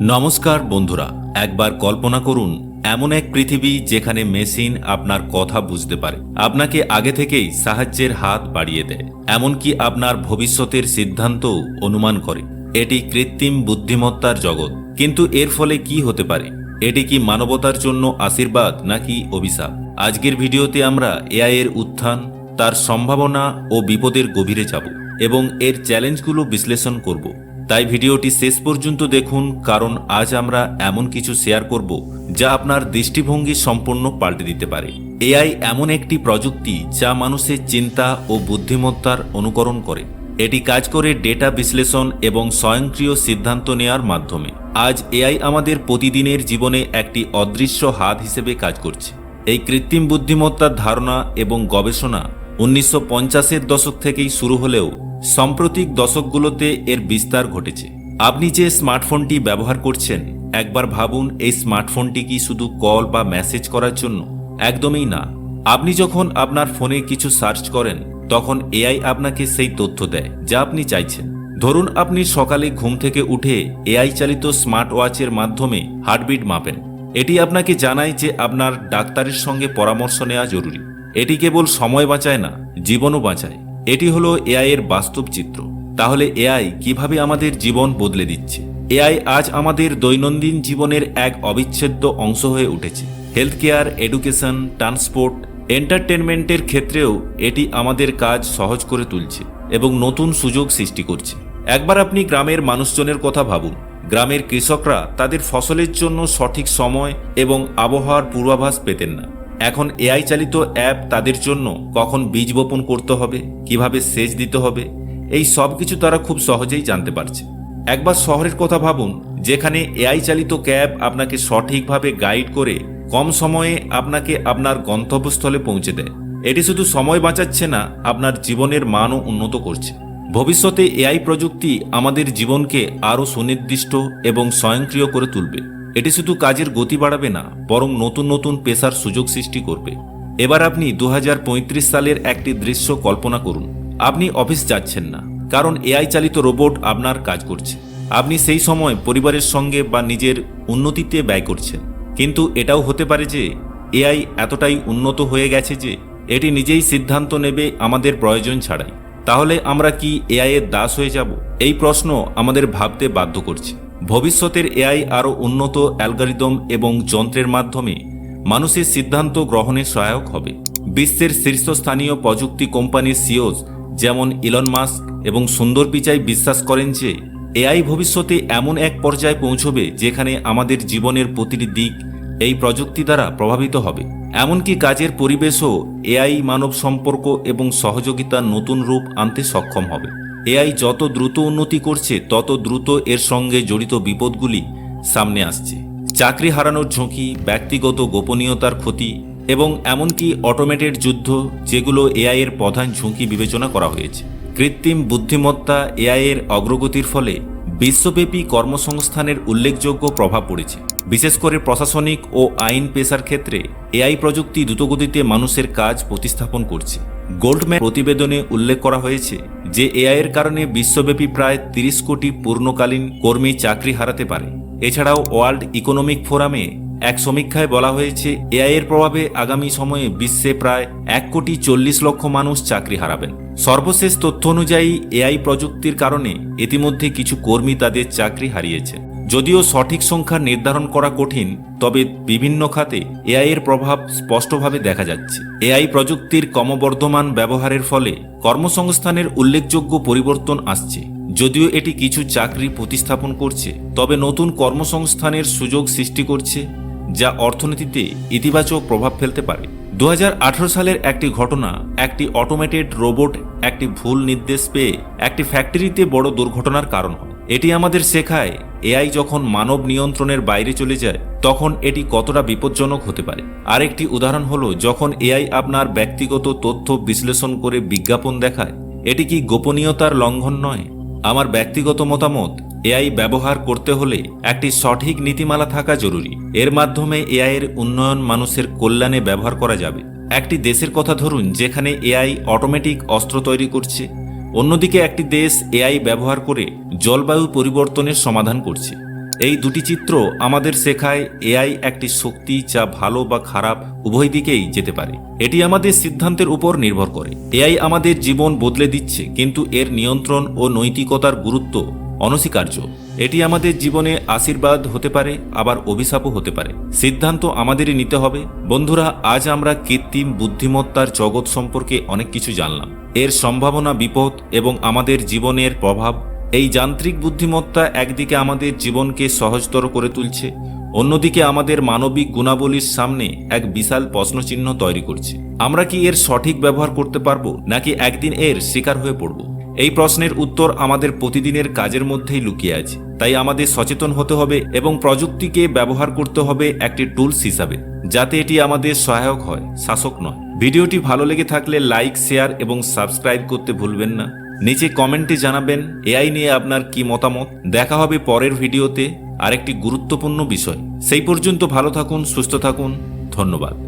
নমস্কার বন্ধুরা, একবার কল্পনা করুন, এমন এক পৃথিবী যেখানে মেশিন আপনার কথা বুঝতে পারে, আপনাকে আগে থেকেই সাহায্যের হাত বাড়িয়ে দেয়, এমনকি আপনার ভবিষ্যতের সিদ্ধান্তও অনুমান করে। এটি কৃত্রিম বুদ্ধিমত্তার জগৎ, কিন্তু এর ফলে কি হতে পারে? এটি কি মানবতার জন্য আশীর্বাদ নাকি অভিশাপ? আজকের ভিডিওতে আমরা এআই এর উত্থান, তার সম্ভাবনা ও বিপদের গভীরে যাব, এবং এর চ্যালেঞ্জগুলো বিশ্লেষণ করব। তাই ভিডিওটি শেষ পর্যন্ত দেখুন, কারণ আজ আমরা এমন কিছু শেয়ার করব যা আপনার দৃষ্টিভঙ্গি সম্পূর্ণ পাল্টে দিতে পারে। এআই এমন একটি প্রযুক্তি যা মানুষের চিন্তা ও বুদ্ধিমত্তার অনুকরণ করে। এটি কাজ করে ডেটা বিশ্লেষণ এবং স্বয়ংক্রিয় সিদ্ধান্ত নেওয়ার মাধ্যমে। আজ এআই আমাদের প্রতিদিনের জীবনে একটি অদৃশ্য হাত হিসেবে কাজ করছে। এই কৃত্রিম বুদ্ধিমত্তার ধারণা এবং গবেষণা উনিশশো পঞ্চাশের দশক থেকেই শুরু হলেও সাম্প্রতিক দশকগুলোতে এর বিস্তার ঘটেছে। আপনি যে স্মার্টফোনটি ব্যবহার করছেন, একবার ভাবুন এই স্মার্টফোনটি কি শুধু কল বা মেসেজ করার জন্য? একদমই না। আপনি যখন আপনার ফোনে কিছু সার্চ করেন, তখন এআই আপনাকে সেই তথ্য দেয় যা আপনি চাইছেন। ধরুন আপনি সকালে ঘুম থেকে উঠে এআই চালিত স্মার্ট ওয়াচের মাধ্যমে হার্টবিট মাপেন। এটি আপনাকে জানায় যে আপনার ডাক্তারের সঙ্গে পরামর্শ নেওয়া জরুরি। এটি কেবল সময় বাঁচায় না, জীবনও বাঁচায়। এটি হলো এআই এর বাস্তব চিত্র। তাহলে এআই কীভাবে আমাদের জীবন বদলে দিচ্ছে? এআই আজ আমাদের দৈনন্দিন জীবনের এক অবিচ্ছেদ্য অংশ হয়ে উঠেছে। হেলথ কেয়ার এডুকেশন ট্রান্সপোর্ট এন্টারটেনমেন্টের ক্ষেত্রেও এটি আমাদের কাজ সহজ করে তুলছে এবং নতুন সুযোগ সৃষ্টি করছে। একবার আপনি গ্রামের মানুষজনের কথা ভাবুন। গ্রামের কৃষকরা তাদের ফসলের জন্য সঠিক সময় এবং আবহাওয়ার পূর্বাভাস পেতেন না। এখন এআই চালিত অ্যাপ তাদের জন্য কখন বীজ বপন করতে হবে, কীভাবে সেচ দিতে হবে, এই সব কিছু তারা খুব সহজেই জানতে পারছে। একবার শহরের কথা ভাবুন, যেখানে এআই চালিত ক্যাব আপনাকে সঠিকভাবে গাইড করে কম সময়ে আপনাকে আপনার গন্তব্যস্থলে পৌঁছে দেয়। এটি শুধু সময় বাঁচাচ্ছে না, আপনার জীবনের মানও উন্নত করছে। ভবিষ্যতে এআই প্রযুক্তি আমাদের জীবনকে আরও সুনির্দিষ্ট এবং স্বয়ংক্রিয় করে তুলবে। এটি শুধু কাজের গতি বাড়াবে না, বরং নতুন নতুন পেশার সুযোগ সৃষ্টি করবে। এবার আপনি দু হাজার পঁয়ত্রিশ সালের একটি দৃশ্য কল্পনা করুন। আপনি অফিস যাচ্ছেন না, কারণ এআই চালিত রোবট আপনার কাজ করছে। আপনি সেই সময় পরিবারের সঙ্গে বা নিজের উন্নতিতে ব্যয় করছেন। কিন্তু এটাও হতে পারে যে, এআই এতটাই উন্নত হয়ে গেছে যে, এটি নিজেই সিদ্ধান্ত নেবে আমাদের প্রয়োজন ছাড়াই। তাহলে আমরা কি এআই এর দাস হয়ে যাব? এই প্রশ্ন আমাদের ভাবতে বাধ্য করছে। ভবিষ্যতের এআই আরও উন্নত অ্যালগারিদম এবং যন্ত্রের মাধ্যমে মানুষের সিদ্ধান্ত গ্রহণে সহায়ক হবে। বিশ্বের শীর্ষস্থানীয় প্রযুক্তি কোম্পানির সিওস যেমন ইলন মাস্ক এবং সুন্দর পিচাই বিশ্বাস করেন যে, এআই ভবিষ্যতে এমন এক পর্যায়ে পৌঁছবে যেখানে আমাদের জীবনের প্রতিটি দিক এই প্রযুক্তি দ্বারা প্রভাবিত হবে। এমনকি কাজের পরিবেশও এআই মানব সম্পর্ক এবং সহযোগিতার নতুন রূপ আনতে সক্ষম হবে। এআই যত দ্রুত উন্নতি করছে, তত দ্রুত এর সঙ্গে জড়িত বিপদগুলি সামনে আসছে। চাকরি হারানোর ঝুঁকি, ব্যক্তিগত গোপনীয়তার ক্ষতি এবং এমনকি অটোমেটেড যুদ্ধ, যেগুলো এআই এর প্রধান ঝুঁকি বিবেচনা করা হয়েছে। কৃত্রিম বুদ্ধিমত্তা এআই এর অগ্রগতির ফলে বিশ্বব্যাপী কর্মসংস্থানের উল্লেখযোগ্য প্রভাব পড়েছে। বিশেষ করে প্রশাসনিক ও আইন পেশার ক্ষেত্রে এআই প্রযুক্তি দ্রুতগতিতে মানুষের কাজ প্রতিস্থাপন করছে। গোল্ডম্যান প্রতিবেদনে উল্লেখ করা হয়েছে যে এআই এর কারণে বিশ্বব্যাপী প্রায় তিরিশ কোটি পূর্ণকালীন কর্মী চাকরি হারাতে পারে। এছাড়াও ওয়ার্ল্ড ইকোনমিক ফোরামে এক সমীক্ষায় বলা হয়েছে, এআই এর প্রভাবে আগামী সময়ে বিশ্বে প্রায় এক কোটি চল্লিশ লক্ষ মানুষ চাকরি হারাবেন। সর্বশেষ তথ্য অনুযায়ী, এআই প্রযুক্তির কারণে ইতিমধ্যে কিছু কর্মী তাদের চাকরি হারিয়েছে যদিও সঠিক সংখ্যা নির্ধারণ করা কঠিন, তবে বিভিন্ন খাতে এআই এর প্রভাব স্পষ্টভাবে দেখা যাচ্ছে। এআই প্রযুক্তির ক্রমবর্ধমান ব্যবহারের ফলে কর্মসংস্থানের উল্লেখযোগ্য পরিবর্তন আসছে। যদিও এটি কিছু চাকরি প্রতিস্থাপন করছে, তবে নতুন কর্মসংস্থানের সুযোগ সৃষ্টি করছে, যা অর্থনীতিতে ইতিবাচক প্রভাব ফেলতে পারে। দু হাজার আঠারো সালের একটি ঘটনা, একটি অটোমেটেড রোবট একটি ভুল নির্দেশ পেয়ে একটি ফ্যাক্টরিতে বড় দুর্ঘটনার কারণ হয়। এটি আমাদের শেখায় এআই যখন মানব নিয়ন্ত্রণের বাইরে চলে যায়, তখন এটি কতটা বিপজ্জনক হতে পারে। আরেকটি উদাহরণ হলো, যখন এআই আপনার ব্যক্তিগত তথ্য বিশ্লেষণ করে বিজ্ঞাপন দেখায়, এটি কি গোপনীয়তার লঙ্ঘন নয়? আমার ব্যক্তিগত মতামত, এআই ব্যবহার করতে হলে একটি সঠিক নীতিমালা থাকা জরুরি। এর মাধ্যমে এআই এর উন্নয়ন মানুষের কল্যাণে ব্যবহার করা যাবে। একটি দেশের কথা ধরুন, যেখানে এআই অটোমেটিক অস্ত্র তৈরি করছে, অন্যদিকে একটি দেশ এআই ব্যবহার করে জলবায়ু পরিবর্তনের সমাধান করছে। এই দুটি চিত্র আমাদের শেখায় এআই একটি শক্তি যা ভালো বা খারাপ উভয় দিকেই যেতে পারে। এটি আমাদের সিদ্ধান্তের উপর নির্ভর করে। এআই আমাদের জীবন বদলে দিচ্ছে, কিন্তু এর নিয়ন্ত্রণ ও নৈতিকতার গুরুত্ব অনস্বীকার্য। এটি আমাদের জীবনে আশীর্বাদ হতে পারে, আবার অভিশাপও হতে পারে। সিদ্ধান্ত আমাদেরই নিতে হবে। বন্ধুরা, আজ আমরা কৃত্রিম বুদ্ধিমত্তার জগৎ সম্পর্কে অনেক কিছু জানলাম। এর সম্ভাবনা বিপদ এবং আমাদের জীবনের প্রভাব এই যান্ত্রিক বুদ্ধিমত্তা একদিকে আমাদের জীবনকে সহজতর করে তুলছে, অন্যদিকে আমাদের মানবিক গুণাবলীর সামনে এক বিশাল প্রশ্নচিহ্ন তৈরি করছে। আমরা কি এর সঠিক ব্যবহার করতে পারব, নাকি একদিন এর শিকার হয়ে পড়ব? এই প্রশ্নের উত্তর আমাদের প্রতিদিনের কাজের মধ্যেই লুকিয়ে আছে। তাই আমাদের সচেতন হতে হবে এবং প্রযুক্তিকে ব্যবহার করতে হবে একটি টুলস হিসাবে, যাতে এটি আমাদের সহায়ক হয়, শাসক নয়। ভিডিওটি ভালো লেগে থাকলে লাইক, শেয়ার এবং সাবস্ক্রাইব করতে ভুলবেন না। নিচে কমেন্টে জানাবেন, এআই নিয়ে আপনার কি মতামত? দেখা হবে পরের ভিডিওতে আরেকটি গুরুত্বপূর্ণ বিষয়। সেই পর্যন্ত ভালো থাকুন, সুস্থ থাকুন, ধন্যবাদ।